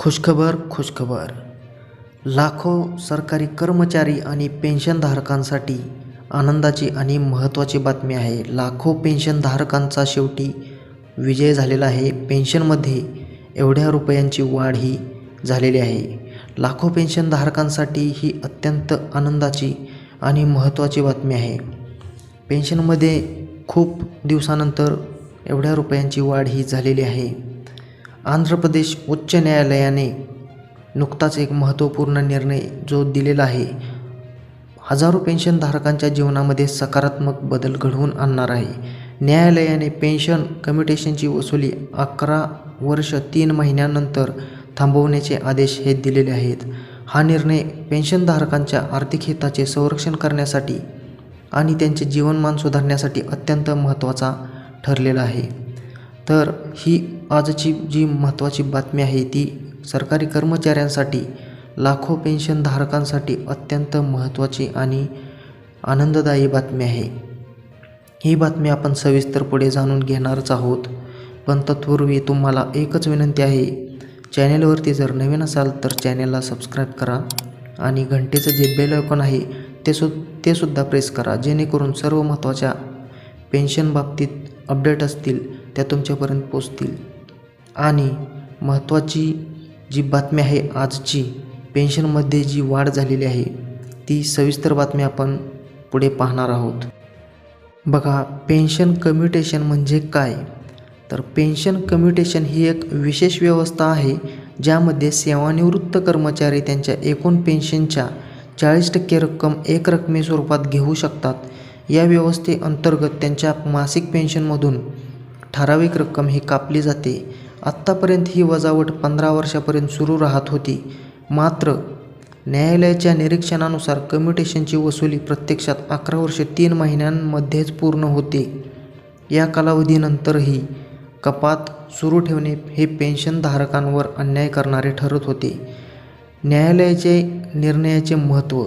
खुशखबर खुशखबर. लाखो सरकारी कर्मचारी आणि पेन्शनधारकांसाठी आनंदाची आणि महत्त्वाची बातमी आहे. लाखो पेन्शनधारकांचा शेवटी विजय झालेला आहे. पेन्शनमध्ये एवढ्या रुपयांची वाढ ही झालेली आहे. लाखो पेन्शनधारकांसाठी ही अत्यंत आनंदाची आणि महत्त्वाची बातमी आहे. पेन्शनमध्ये खूप दिवसानंतर एवढ्या रुपयांची वाढ ही झालेली आहे. आंध्र प्रदेश उच्च न्यायालयाने नुकताच एक महत्त्वपूर्ण निर्णय जो दिलेला आहे हजारो पेन्शनधारकांच्या जीवनामध्ये सकारात्मक बदल घडवून आणणार आहे. न्यायालयाने पेन्शन कम्युटेशनची वसुली अकरा वर्ष तीन महिन्यानंतर थांबवण्याचे आदेश हे दिलेले आहेत. हा निर्णय पेन्शनधारकांच्या आर्थिक हिताचे संरक्षण करण्यासाठी आणि त्यांचे जीवनमान सुधारण्यासाठी अत्यंत महत्त्वाचा ठरलेला आहे. तर ही आजची जी महत्त्वाची बातमी आहे ती सरकारी कर्मचाऱ्यांसाठी लाखो पेन्शनधारकांसाठी अत्यंत महत्त्वाची आणि आनंददायी बातमी आहे. ही बातमी आपण सविस्तर पुढे जाणून घेणारच आहोत. पण तत्पूर्वी तुम्हाला एकच विनंती आहे चॅनेलवरती जर नवीन असाल तर चॅनेलला सबस्क्राईब करा आणि घंटेचं जे बेल आयकॉन आहे ते सु ते सुद्धा प्रेस करा जेणेकरून सर्व महत्त्वाच्या पेन्शन बाबतीत अपडेट असतील त्या तुमच्यापर्यंत पोचतील. आणि महत्त्वाची जी बातमी आहे आजची पेन्शनमध्ये जी वाढ झालेली आहे ती सविस्तर बातमी आपण पुढे पाहणार आहोत. बघा पेन्शन कम्युटेशन म्हणजे काय? तर पेन्शन कम्युटेशन ही एक विशेष व्यवस्था आहे ज्यामध्ये सेवानिवृत्त कर्मचारी त्यांच्या एकूण पेन्शनच्या चाळीस टक्के रक्कम एक रकमे स्वरूपात घेऊ शकतात. या व्यवस्थेअंतर्गत त्यांच्या मासिक पेन्शनमधून ठराविक रक्कम ही कापली जाते. आत्तापर्यंत ही वजावट पंधरा वर्षापर्यंत सुरू राहत होती. मात्र न्यायालयाच्या निरीक्षणानुसार कम्युटेशनची वसुली प्रत्यक्षात अकरा वर्ष तीन महिन्यांमध्येच पूर्ण होते. या कालावधीनंतरही कपात सुरू ठेवणे हे पेन्शनधारकांवर अन्याय करणारे ठरत होते. न्यायालयाचे निर्णयाचे महत्त्व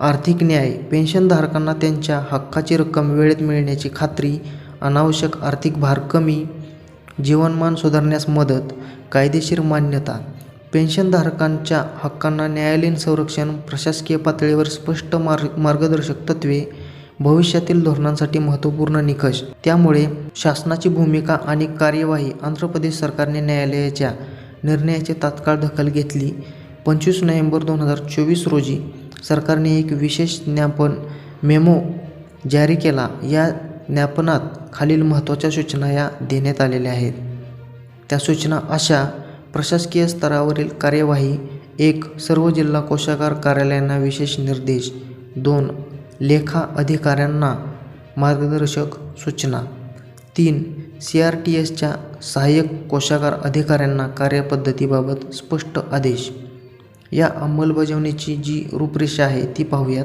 आर्थिक न्याय पेन्शनधारकांना त्यांच्या हक्काची रक्कम वेळेत मिळण्याची खात्री अनावश्यक आर्थिक भार कमी जीवनमान सुधारण्यास मदत कायदेशीर मान्यता पेन्शनधारकांच्या हक्कांना न्यायालयीन संरक्षण प्रशासकीय पातळीवर स्पष्ट मार्ग मार्गदर्शक तत्त्वे भविष्यातील धोरणांसाठी महत्त्वपूर्ण निकष. त्यामुळे शासनाची भूमिका आणि कार्यवाही आंध्र प्रदेश सरकारने न्यायालयाच्या निर्णयाची तात्काळ दखल घेतली. पंचवीस नोव्हेंबर दोन हजार चोवीस रोजी सरकारने एक विशेष ज्ञापन मेमो जारी केला. या ज्ञापनात खालील महत्त्वाच्या सूचना या देण्यात आलेल्या आहेत. त्या सूचना अशा प्रशासकीय स्तरावरील कार्यवाही एक सर्व जिल्हा कोषागार कार्यालयांना विशेष निर्देश दोन लेखा अधिकाऱ्यांना मार्गदर्शक सूचना तीन सी आर टी एसच्या सहाय्यक कोषागार अधिकाऱ्यांना कार्यपद्धतीबाबत स्पष्ट आदेश. या अंमलबजावणीची जी रूपरेषा आहे ती पाहूयात.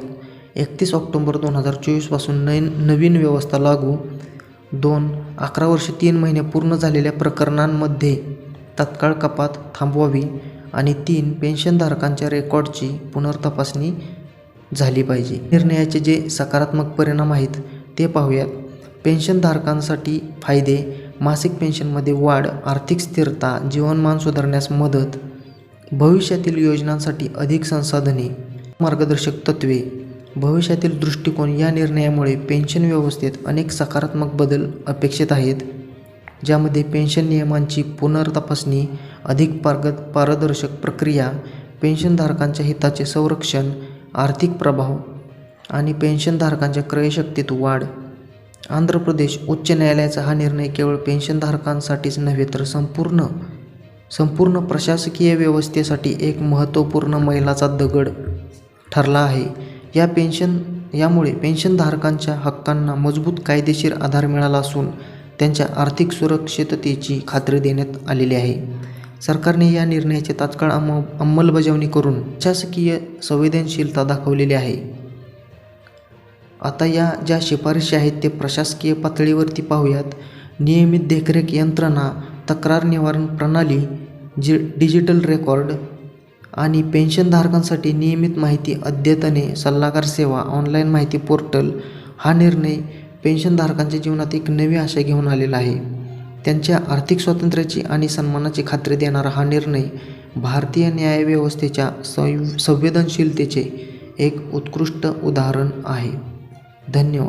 एकतीस ऑक्टोंबर दोन हजार चोवीसपासून नवीन नवीन व्यवस्था लागू. दोन अकरा वर्ष तीन महिने पूर्ण झालेल्या प्रकरणांमध्ये तत्काळ कपात थांबवावी. आणि तीन पेन्शनधारकांच्या रेकॉर्डची पुनर्तपासणी झाली पाहिजे. निर्णयाचे जे सकारात्मक परिणाम आहेत ते पाहूयात. पेन्शनधारकांसाठी फायदे मासिक पेन्शनमध्ये वाढ आर्थिक स्थिरता जीवनमान सुधारण्यास मदत भविष्यातील योजनांसाठी अधिक संसाधने मार्गदर्शक तत्त्वे भविष्यातील दृष्टिकोन या निर्णयामुळे पेन्शन व्यवस्थेत अनेक सकारात्मक बदल अपेक्षित आहेत ज्यामध्ये पेन्शन नियमांची पुनर्तपासणी अधिक पारग पारदर्शक प्रक्रिया पेन्शनधारकांच्या हिताचे संरक्षण आर्थिक प्रभाव आणि पेन्शनधारकांच्या क्रयशक्तीत वाढ. आंध्र प्रदेश उच्च न्यायालयाचा हा निर्णय केवळ पेन्शनधारकांसाठीच नव्हे तर संपूर्ण संपूर्ण प्रशासकीय व्यवस्थेसाठी एक महत्त्वपूर्ण मैलाचा दगड ठरला आहे. या पेन्शन यामुळे पेन्शनधारकांच्या हक्कांना मजबूत कायदेशीर आधार मिळाला असून त्यांच्या आर्थिक सुरक्षिततेची खात्री देण्यात आलेली आहे. सरकारने या निर्णयाची तात्काळ अंम अंमलबजावणी करून प्रशासकीय संवेदनशीलता दाखवलेली आहे. आता या ज्या शिफारशी आहेत ते प्रशासकीय पातळीवरती पाहूयात. नियमित देखरेख यंत्रणा तक्रार निवारण प्रणाली जी डिजिटल रेकॉर्ड आणि पेन्शनधारकांसाठी नियमित माहिती अद्यतने सल्लागार सेवा ऑनलाईन माहिती पोर्टल हा निर्णय पेन्शनधारकांच्या जीवनात एक नवी आशा घेऊन आलेला आहे. त्यांच्या आर्थिक स्वातंत्र्याची आणि सन्मानाची खात्री देणारा हा निर्णय भारतीय न्यायव्यवस्थेच्या संव संवेदनशीलतेचे एक उत्कृष्ट उदाहरण आहे. धन्यवाद.